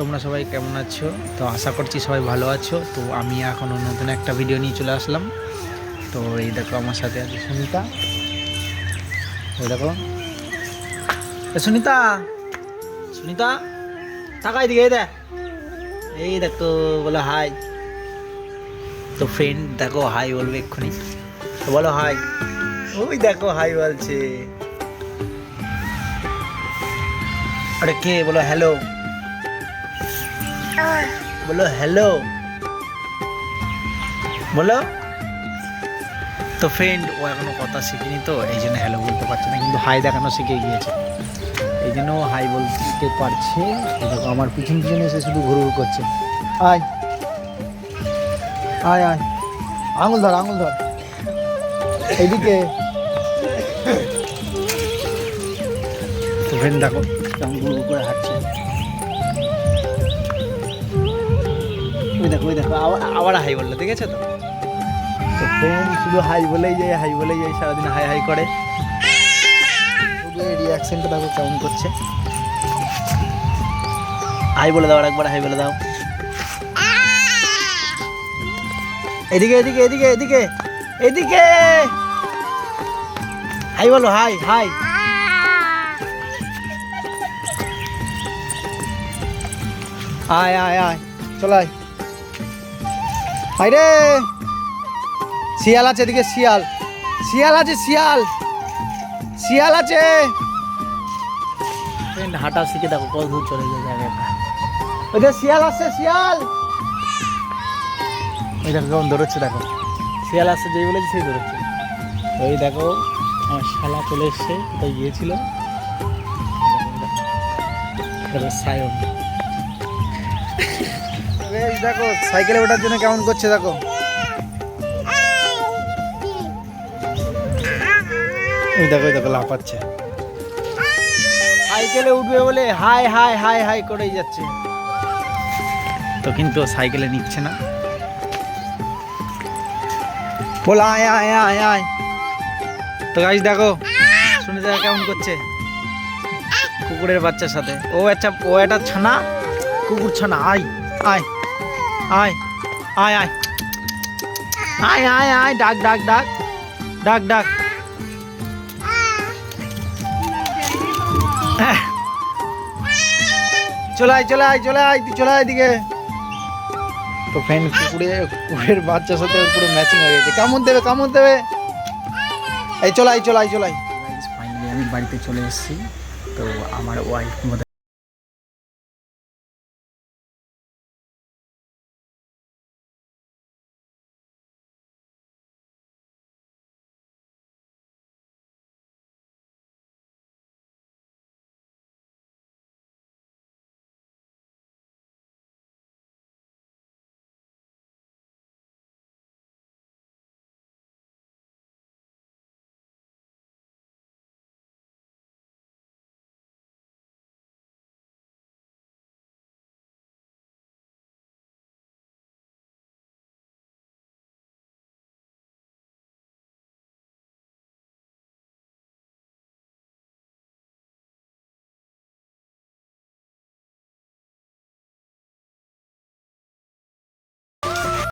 তোমরা সবাই কেমন আছো? তো আশা করছি সবাই ভালো আছো। তো আমি এখন নতুন একটা ভিডিও নিয়ে চলে আসলাম। তো এই দেখো আমার সাথে আছে সুনিতা। এই দেখো। সুনিতা! সুনিতা! তাকাই দিকে দেখ। এই দেখ বলো হাই তো ফ্রেন্ড দেখো হাই বলবে এক্ষুনি। বলো হাই ওই দেখো হাই বলছে। আরে কে? বলো হ্যালো বলো হ্যালো বলো। তো ফ্রেন্ড ও এখনও কথা শিখিনি তো, এই জন্য হ্যালো বলতে পারছে না, কিন্তু হাই দেখানো শিখে গিয়েছে। এই জন্য হাই বলতে পারছে। দেখো, আমার পিছন পিছনে এসে শুধু ঘুরু ঘুরু করছে। আয়। আয় আয়। আঙুল ধর আঙুল ধর। এইদিকে। তো ফ্রেন্ড দেখো, কেমন করে হাঁটছে। ওই দেখো ওই দেখো আবার হাই বলল দেখেছ তো? ফ্রেন্ড শুধু হাই বলেই যায়, হাই বলেই যায়, সারাদিন হাই হাই করে। রিয়াকশনটা দেখো কেমন করছে। হাই বলে দাও একবার, হাই বলে দাও। এদিকে এদিকে এদিকে এদিকে এদিকে! হাই বলো, হাই হাই। আয় আয় আয় চল আয় রে শিয়াল আছে এদিকে শিয়াল। শিয়াল আছে শিয়াল। শিয়াল আছে। হাঁটা শিখে দেখো কত দূর চলে যায় জায়গা একটা। ওই যে শিয়াল আসছে শিয়াল। ওই দেখো কেমন দৌড়চ্ছে দেখো। শিয়াল আসছে যেই বলেছে সেই দৌড়চ্ছে। ওই দেখো আমার শালা চলে এসছে কোথায় গিয়েছিল? সায়ন। বেশ দেখো সাইকেলে ওঠার জন্য কেমন করছে দেখো। ওই দেখো দেখো লাফাচ্ছে। সাইকেলে উঠবে বলে হাই হাই হাই হাই করেই যাচ্ছে। তো কিন্তু সাইকেলে নিচ্ছে না। বল আয় আয় আয় আয়। তো গাইস দেখো শুনে দেখো কেমন করছে। কুকুরের বাচ্চার সাথে। ও একটা ও একটা ছানা কুকুর ছানা, আয় আয় আয় আয় আয়। আয় আয় আয়, ডাক ডাক ডাক ডাক ডাক। আহ। চলে আয় চলে আয় চলে আয় তুই চলে আয় দিকে তো ফ্রেন্ড কুকুরে, কুকুরের বাচ্চার সাথে পুরো ম্যাচিং হয়ে গেছে। কেমন দেবে কেমন দেবে? এই চলাই চলাই চলাই ফাইনালি আমি বাড়িতে চলে এসেছি। তো আমার ওয়াইফ মধ্যে